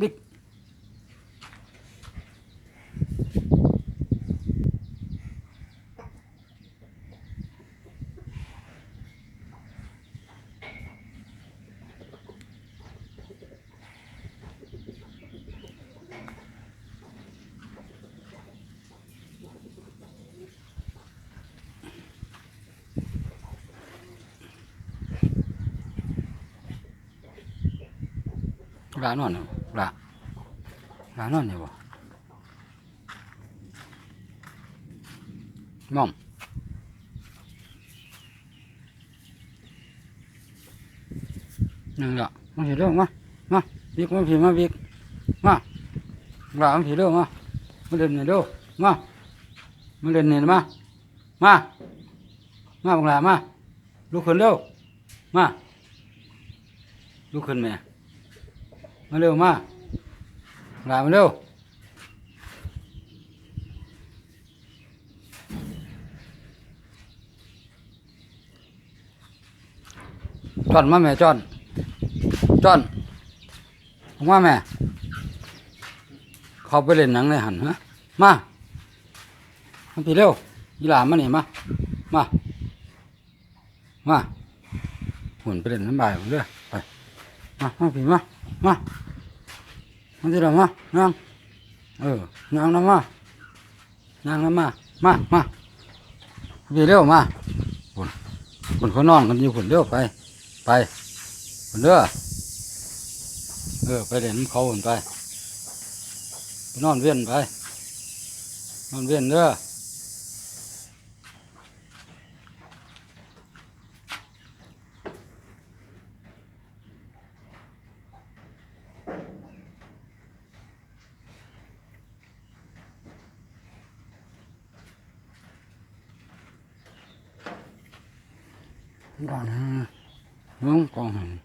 บิ๊กลานอนอยู่ ลาลานอนอยู่บ่มอมนั่งละมาผีเรื่องมามาบิ๊กมาผีมาบิ๊กมาลามาผีเรื่องมามาเล่นนี่เดูมามาเล่นนี่มามามาบังลามาลุกขึ้นเร็วมาลุกขึ้นแม่ มาเร็วมาหลามาเร็วจอนมาแม่จอนจอนออกมาแม่เขาไปเล่นหนังในหันฮะมามาพี่เร็วยีหลามานี่มามามาหุ่นไปเล่นน้ำบายผมเด้อไปมามาพี่มา มามาที่เรามานั่งเออนั่งนะมานั่งนะมา มามาพี่เร็วมาคนคนเขานอนกันอยู่คนเร็วไป ไปคนเด้อเออไปเล่นเขาคนไปไปนอนเวียนไปนอนเวียนเด้อ ก่อน